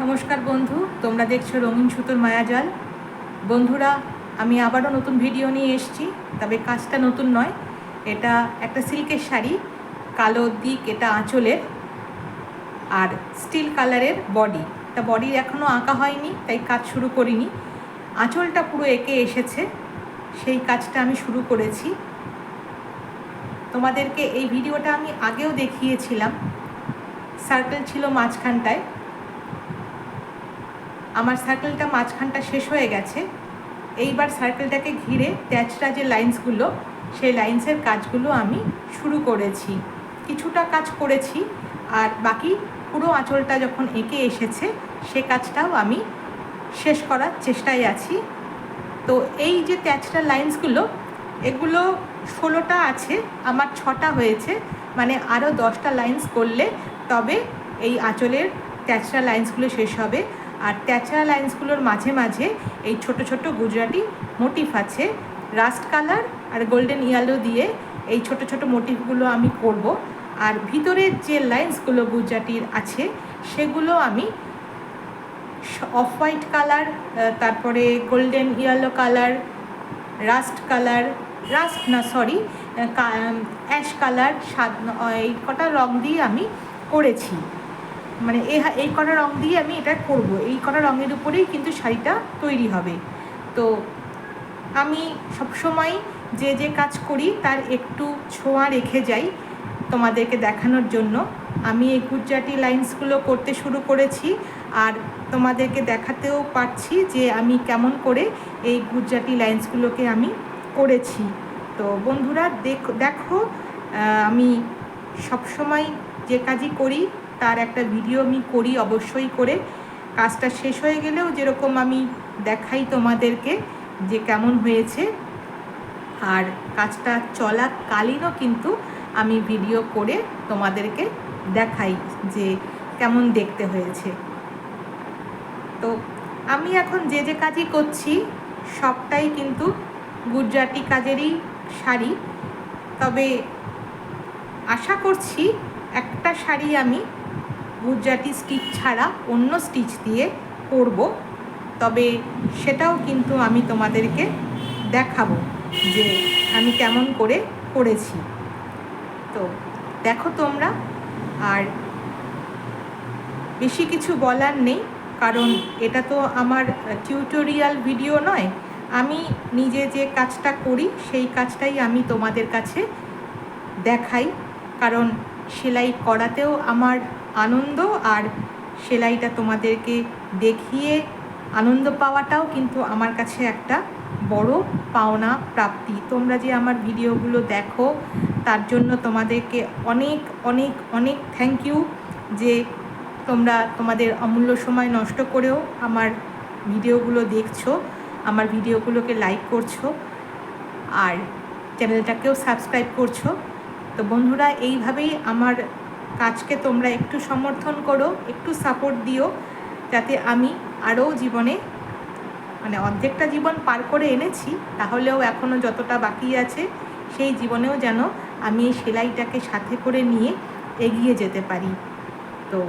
নমস্কার বন্ধু, তোমরা দেখছ রঙিন সুতোর মায়াজাল। বন্ধুরা, আমি আবারও নতুন ভিডিও নিয়ে এসেছি, তবে কাজটা নতুন নয়। এটা একটা সিল্কের শাড়ি, কালো দিক, এটা আঁচলের, আর স্টিল কালারের বডি। তা বডির এখনও আঁকা হয়নি, তাই কাজ শুরু করিনি। আঁচলটা পুরো এঁকে এসেছে, সেই কাজটা আমি শুরু করেছি। তোমাদেরকে এই ভিডিওটা আমি আগেও দেখিয়েছিলাম। সার্কেল ছিল মাঝখানটায় আমার সার্কেলটা মাঝখানটা শেষ হয়ে গেছে। এইবার সার্কেলটাকে ঘিরে ট্যাচরা যে লাইন্সগুলো সেই লাইন্সের কাজগুলো আমি শুরু করেছি। কিছুটা কাজ করেছি, আর বাকি পুরো আঁচলটা যখন এঁকে এসেছে, সে কাজটাও আমি শেষ করার চেষ্টায় আছি। তো এই যে ট্যাচরা লাইন্সগুলো এগুলো ষোলোটা আছে, আমার ছটা হয়েছে। মানে আরও দশটা লাইন্স করলে তবে এই আঁচলের ট্যাচরা লাইন্সগুলো শেষ হবে। আর ট্যাচরা লাইন্সগুলোর মাঝে মাঝে এই ছোট ছোট গুজরাটি মোটিফ আছে। রাস্ট কালার আর গোল্ডেন ইয়ালো দিয়ে এই ছোট ছোট মোটিফগুলো আমি করব। আর ভিতরের যে লাইন্সগুলো গুজরাটির আছে, সেগুলো আমি অফ হোয়াইট কালার তারপরে golden yellow colour rust colour rust না সরি অ্যাশ কালার সাদ এই কটা রং দিয়ে আমি করেছি। মানে এই কটা রং দিয়ে আমি এটা করব। এই কটা রঙের উপরেই কিন্তু শাড়িটা তৈরি হবে। তো আমি সবসময় যে যে কাজ করি তার একটু ছোঁয়া রেখে যাই তোমাদেরকে দেখানোর জন্য। আমি এই গুজরাটি লাইন্সগুলো করতে শুরু করেছি আর তোমাদেরকে দেখাতেও পারছি যে আমি কেমন করে এই গুজরাটি লাইন্সগুলোকে আমি করেছি। তো বন্ধুরা দেখো দেখো আমি সবসময় যে কাজই করি তার একটা ভিডিও আমি করি অবশ্যই করে। কাজটা শেষ হয়ে গেলেও যেরকম আমি দেখাই তোমাদেরকে যে কেমন হয়েছে। আর কাজটা চলাকালীনও কিন্তু আমি ভিডিও করে তোমাদেরকে দেখাই যে কেমন দেখতে হয়েছে। তো আমি এখন যে যে কাজই করছি, সবটাই কিন্তু গুজরাটি কাজেরই শাড়ি। তবে আশা করছি একটা শাড়ি আমি গুজরাটি স্টিচ ছাড়া অন্য স্টিচ দিয়ে করব। তবে সেটাও কিন্তু আমি তোমাদেরকে দেখাবো যে আমি কেমন করে করেছি। তো দেখো তোমরা, আর বেশি কিছু বলার নেই, কারণ এটা তো আমার টিউটোরিয়াল ভিডিও নয়। আমি নিজে যে কাজটা করি, সেই কাজটাই আমি তোমাদের কাছে দেখাই। কারণ সেলাই করাতেও আমার আনন্দ আর সেলাইটা তোমাদেরকে দেখিয়ে আনন্দ পাওয়াটাও কিন্তু আমার কাছে একটা বড় পাওনা প্রাপ্তি। তোমরা যে আমার ভিডিওগুলো দেখো, তার জন্য তোমাদেরকে অনেক অনেক অনেক থ্যাংক ইউ যে তোমরা তোমাদের অমূল্য সময় নষ্ট করেও আমার ভিডিওগুলো দেখছ, আমার ভিডিওগুলোকে লাইক করছ আর চ্যানেলটাকেও সাবস্ক্রাইব করছ। তো বন্ধুরা, এইভাবেই আমার কাজকে তোমরা একটু সমর্থন করো, একটু সাপোর্ট দিও, যাতে আমি আরও জীবনে মানে অর্ধেকটা জীবন পার করে এনেছি, তাহলেও এখনও যতটা বাকি আছে, সেই জীবনেও যেন আমি এই সেলাইটাকে সাথে করে নিয়ে এগিয়ে যেতে পারি। তো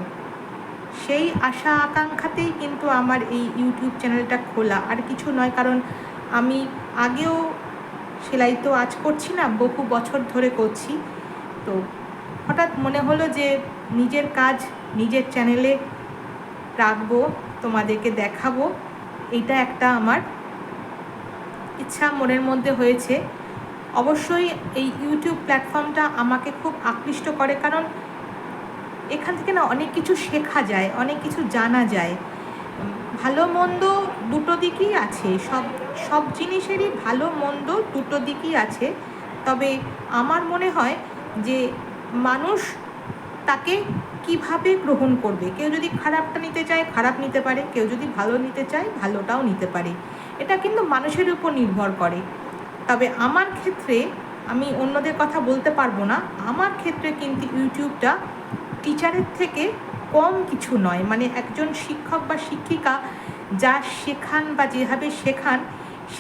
সেই আশা আকাঙ্ক্ষাতেই কিন্তু আমার এই ইউটিউব চ্যানেলটা খোলা। আর কিছু নয়, কারণ আমি আগেও সেলাই তো আজ করছি না, বহু বছর ধরে করছি। তো হঠাৎ মনে হলো যে নিজের কাজ নিজের চ্যানেলে রাখব, তোমাদেরকে দেখাবো। এটা একটা আমার ইচ্ছা মনের মধ্যে হয়েছে। অবশ্যই এই ইউটিউব প্ল্যাটফর্মটা আমাকে খুব আকৃষ্ট করে কারণ এখান থেকে না অনেক কিছু শেখা যায়, অনেক কিছু জানা যায়। ভালো মন্দ দুটো দিকই আছে, সব সব জিনিসেরই ভালো মন্দ দুটো দিকই আছে। তবে আমার মনে হয় যে মানুষ তাকে কীভাবে গ্রহণ করবে? কেউ যদি খারাপটা নিতে চায়, খারাপ নিতে পারে। কেউ যদি ভালো নিতে চায়, ভালোটাও নিতে পারে। এটা কিন্তু মানুষের উপর নির্ভর করে। তবে আমার ক্ষেত্রে আমি অন্যদের কথা বলতে পারব না। আমার ক্ষেত্রে কিন্তু ইউটিউবটা টিচারের থেকে কম কিছু নয়। মানে একজন শিক্ষক বা শিক্ষিকা যা শেখান বা যেভাবে শেখান,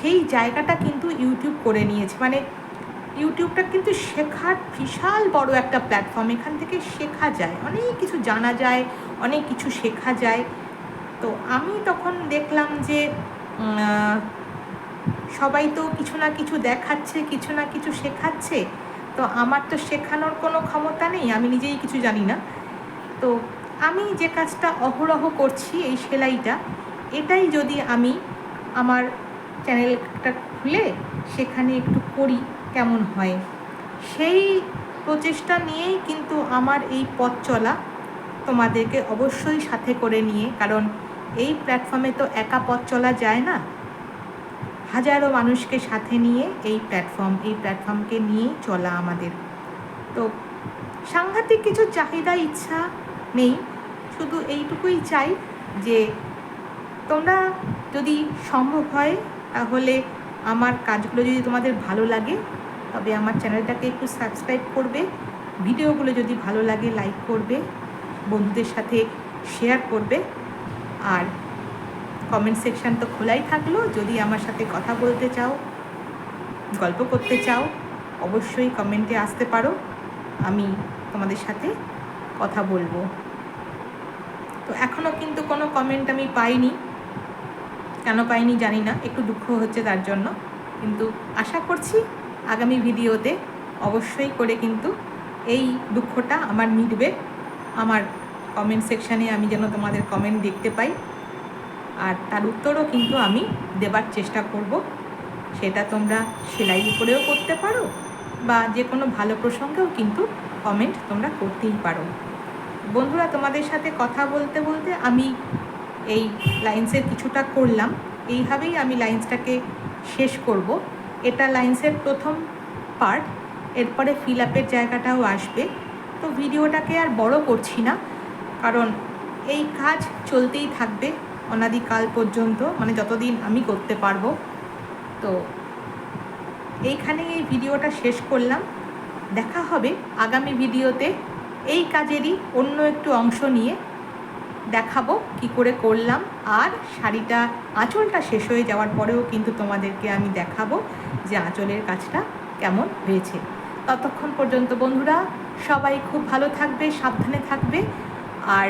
সেই জায়গাটা কিন্তু ইউটিউব করে নিয়েছে। মানে ইউটিউবটা কিন্তু শেখার বিশাল বড় একটা প্ল্যাটফর্ম এখান থেকে শেখা যায়, অনেক কিছু জানা যায়, অনেক কিছু শেখা যায়। তো আমি তখন দেখলাম যে সবাই তো কিছু না কিছু দেখাচ্ছে, কিছু না কিছু শেখাচ্ছে। তো আমার তো শেখানোর কোনো ক্ষমতা নেই, আমি নিজেই কিছু জানি না। তো আমি যে কাজটা অহরহ করছি এই সেলাইটা, এটাই যদি আমি আমার চ্যানেলটা খুলে, সেখানে একটু করি কেমন হয়? সেই প্রচেষ্টা নিয়েই কিন্তু আমার এই পথ চলা তোমাদেরকে অবশ্যই সাথে করে নিয়ে, কারণ এই প্ল্যাটফর্মে তো একা পথ চলা যায় না। হাজারো মানুষকে সাথে নিয়ে এই প্ল্যাটফর্ম এই প্ল্যাটফর্মকে নিয়েই চলা আমাদের। তো সাংঘাতিক কিছু চাহিদা, ইচ্ছা নেই। শুধু এইটুকুই চাই যে তোমরা যদি সম্ভব হয় তাহলে আমার কাজগুলো যদি তোমাদের ভালো লাগে, তবে আমার চ্যানেলটাকে একটু সাবস্ক্রাইব করবে। ভিডিওগুলো যদি ভালো লাগে, লাইক করবে, বন্ধুদের সাথে শেয়ার করবে। আর কমেন্ট সেকশন তো খোলাই থাকল। যদি আমার সাথে কথা বলতে চাও, গল্প করতে চাও, অবশ্যই কমেন্টে আসতে পারো। আমি তোমাদের সাথে কথা বলব। তো এখনও কিন্তু কোনো কমেন্ট আমি পাইনি। কেন পাইনি জানি না, একটু দুঃখ হচ্ছে তার জন্য। কিন্তু আশা করছি আগামী ভিডিওতে অবশ্যই করে কিন্তু এই দুঃখটা আমার মিটবে। আমার কমেন্ট সেকশানে আমি যেন তোমাদের কমেন্ট দেখতে পাই। আর তার উত্তরও কিন্তু আমি দেবার চেষ্টা করব। সেটা তোমরা সেলাই করেও করতে পারো বা যে কোনো ভালো প্রসঙ্গেও কিন্তু কমেন্ট তোমরা করতেই পারো। বন্ধুরা, তোমাদের সাথে কথা বলতে বলতে আমি এই লাইন্সের কিছুটা করলাম। এইভাবেই আমি লাইন্সটাকে শেষ করব। এটা লাইন্সের প্রথম পার্ট এরপরে ফিল আপের জায়গাটাও আসবে। তো ভিডিওটাকে আর বড় করছি না, কারণ এই কাজ চলতেই থাকবে অনাদিকাল পর্যন্ত মানে যতদিন আমি করতে পারব। তো এইখানে এই ভিডিওটা শেষ করলাম। দেখা হবে আগামী ভিডিওতে। এই কাজেরই অন্য একটু অংশ নিয়ে দেখাবো কি করে করলাম। আর শাড়িটা, আঁচলটা শেষ হয়ে যাওয়ার পরেও কিন্তু তোমাদেরকে আমি দেখাবো যে আঁচলের কাজটা কেমন হয়েছে। ততক্ষণ পর্যন্ত বন্ধুরা, সবাই খুব ভালো থাকবে, সাবধানে থাকবে, আর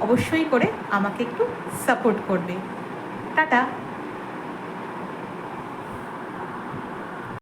অবশ্যই করে আমাকে একটু সাপোর্ট করবে। টাটা!